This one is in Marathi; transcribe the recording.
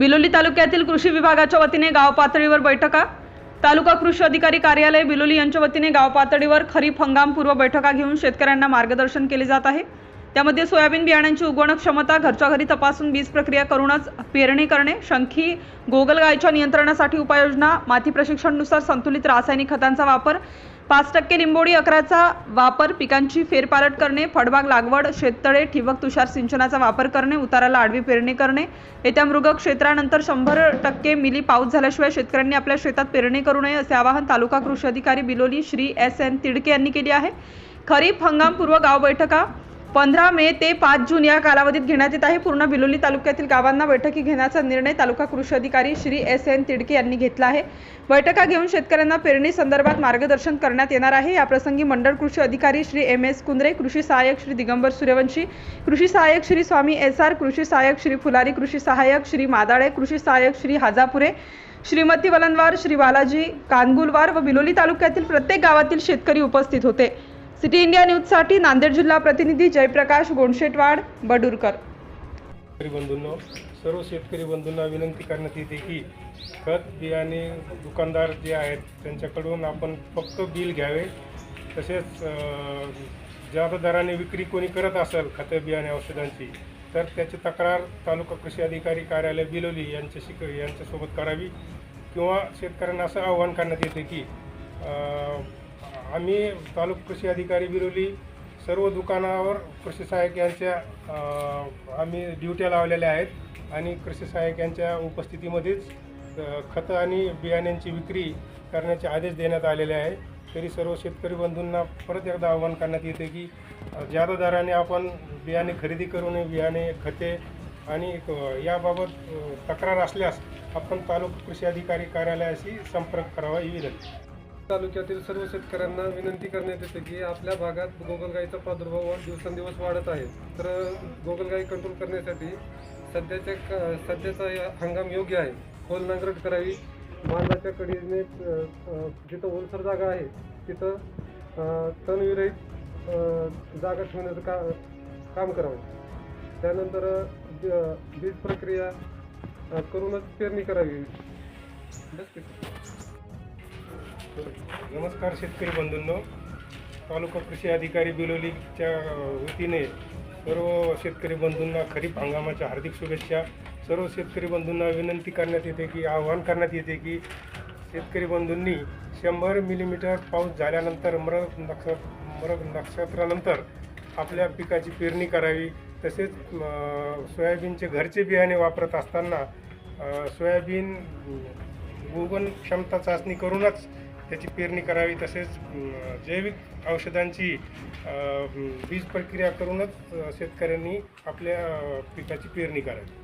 बिलोली तालुक्यातील कृषी विभागाच्या वतीने गाव पातळीवर बैठका. तालुका कृषी अधिकारी कार्यालय बिलोली यांच्या वतीने गाव पातळीवर खरीप हंगामपूर्व बैठका घेऊन शेतकऱ्यांना मार्गदर्शन केले जात आहे. त्यामध्ये सोयाबीन बियाण्यांची उगवण क्षमता घरच्या घरी तपासून बीज प्रक्रिया करूनच पेरणी करणे शंखी गोगलगायच्या नियंत्रणासाठी उपाययोजना माती प्रशिक्षणनुसार संतुलित रासायनिक खतांचा वापर पाच टक्के लिंबोडी अकराचा वापर पिकांची फेरपालट करणे फळबाग लागवड शेततळे ठिबक तुषार सिंचनाचा वापर करणे उताराला आडवी पेरणी करणे. येत्या मृग क्षेत्रानंतर शंभर टक्के मिली पाऊस झाल्याशिवाय शेतकऱ्यांनी आपल्या शेतात पेरणी करू नये असे आवाहन तालुका कृषी अधिकारी बिलोली श्री एस एन तिडके यांनी केले आहे. खरीप हंगामपूर्व गाव बैठका पंधरा मे ते पाच जून या कालावधीत घेण्यात येत आहे. पूर्ण बिलोली तालुक्यातील गावांना बैठकी घेण्याचा निर्णय तालुका कृषी अधिकारी श्री एस एन तिडके यांनी घेतला आहे. बैठका घेऊन शेतकऱ्यांना पेरणी संदर्भात मार्गदर्शन करण्यात येणार आहे. याप्रसंगी मंडळ कृषी अधिकारी श्री एम एस कुंद्रे कृषी सहाय्यक श्री दिगंबर सूर्यवंशी कृषी सहाय्यक श्री स्वामी एस आर कृषी सहाय्यक श्री फुलारी कृषी सहाय्यक श्री मादाळे कृषी सहाय्यक श्री हाजापुरे श्रीमती वलनवार श्री बालाजी कानगुलवार व बिलोली तालुक्यातील प्रत्येक गावातील शेतकरी उपस्थित होते. सिटी इंडिया न्यूजसाठी नांदेड जिल्हा प्रतिनिधी जयप्रकाश गोंडशेटवाड बडूरकर. बंधूंना सर्व शेतकरी बंधूंना विनंती करण्यात येते की खत बियाणे दुकानदार जे आहेत त्यांच्याकडून आपण फक्त बिल घ्यावे. तसेच अं, दराने विक्री कोणी करत असेल खतं बियाणे औषधांची तर त्याची तक्रार तालुका कृषी अधिकारी कार्यालय बिलोली यांच्याशी क- यांच्यासोबत करावी. किंवा शेतकऱ्यांना असं आव्हान करण्यात येते की आम्ही तालुका कृषी अधिकारी बिरोली सर्व दुकानावर कृषी सहाय्यक यांच्या आम्ही ड्युट्या लावलेल्या आहेत आणि कृषी सहाय्यक यांच्या उपस्थितीमध्येच खतं आणि बियाण्यांची विक्री करण्याचे आदेश देण्यात आलेले आहे. तरी सर्व शेतकरी बंधूंना परत एकदा आव्हान करण्यात येते की अ, जादा दराने आपण बियाणे खरेदी करू नये बियाणे खते आणि याबाबत तक्रार असल्यास आपण तालुका कृषी अधिकारी कार्यालयाशी संपर्क करावा ही विनंती. तालुक्यातील सर्व शेतकऱ्यांना विनंती करण्यात येते की आपल्या भागात गोगलगाईचा प्रादुर्भाव दिवसेंदिवस वाढत आहे. तर गोगलगाई कंट्रोल करण्यासाठी सध्याच्या सध्याचा हंगाम योग्य आहे. खोल नांगरट करावी. मांडाच्या कडीने जिथं ओलसर जागा आहे तिथं तणविरहित जागा ठेवण्याचं का काम करावं. त्यानंतर बीज प्रक्रिया करूनच पेरणी करावी. नमस्कार शेतकरी बंधूंनो. तालुका कृषी अधिकारी बिलोलीच्या वतीने सर्व शेतकरी बंधूंना खरीप हंगामाच्या हार्दिक शुभेच्छा. सर्व शेतकरी बंधूंना विनंती करण्यात येते की आवाहन करण्यात येते की शेतकरी बंधूंनी शंभर मिलीमीटर पाऊस झाल्यानंतर मरग नक्ष मरग नक्षत्रानंतर आपल्या पिकाची पेरणी करावी. तसेच सोयाबीनचे घरचे बियाणे वापरत असताना सोयाबीन उगवण क्षमता चाचणी करूनच त्याची पेरणी करावी तसेच जैविक औषधांची बीज प्रक्रिया करूनच शेतकऱ्यांनी आपल्या पिकाची पेरणी करावी.